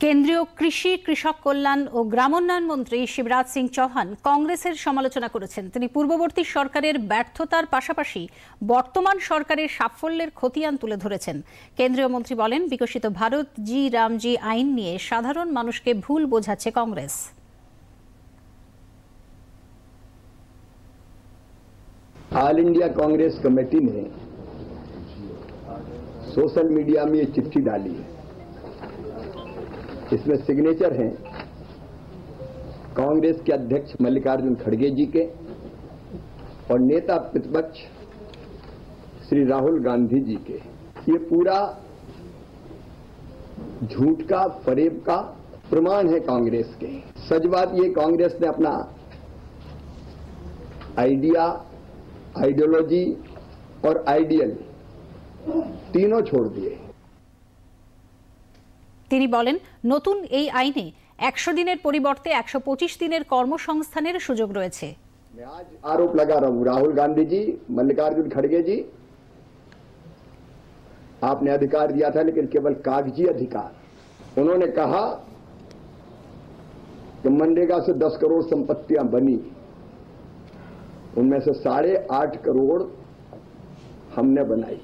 কেন্দ্রীয় কৃষি কৃষক কল্যাণ ও গ্রামোন্নয়ন মন্ত্রী শিবরাজ সিং চৌহান কংগ্রেসের সমালোচনা করেছেন তিনি পূর্ববর্তী সরকারের ব্যর্থতার পাশাপাশি বর্তমান সরকারের সাফল্যের খতিয়ান তুলে ধরেছেন কেন্দ্রীয় মন্ত্রী বলেন বিকশিত ভারত জি রামজি আইন নিয়ে সাধারণ মানুষকে ভুল বোঝাচ্ছে Congress all India Congress committee ने सोशल मीडिया में ये चिट्ठी डाली है इसमें सिग्नेचर हैं। कांग्रेस के अध्यक्ष मल्लिकार्जुन खड़गे जी के और नेता प्रतिपक्ष श्री राहुल गांधी जी के। ये पूरा झूठ का, फरेब का प्रमाण है कांग्रेस के। सच बात ये, कांग्रेस ने अपना आइडिया, आइडियोलॉजी और आइडियल तीनों छोड़ दिए। তিনি বলেন নতুন এই আইনে একশো দিনের পরিবর্তে একশো পঁচিশ দিনের কর্মসংস্থানের সুযোগ রয়েছে मैं आज आरोप लगा रहा हूं राहुल गांधी जी मल्लिकार्जुन खड़गे जी आपने अधिकार दिया था लेकिन केवल कागजी अधिकार उन्होंने कहा कि मनरेगा से 10 करोड़ संपत्तियां बनी उनमें से साढ़े आठ करोड़ हमने बनाई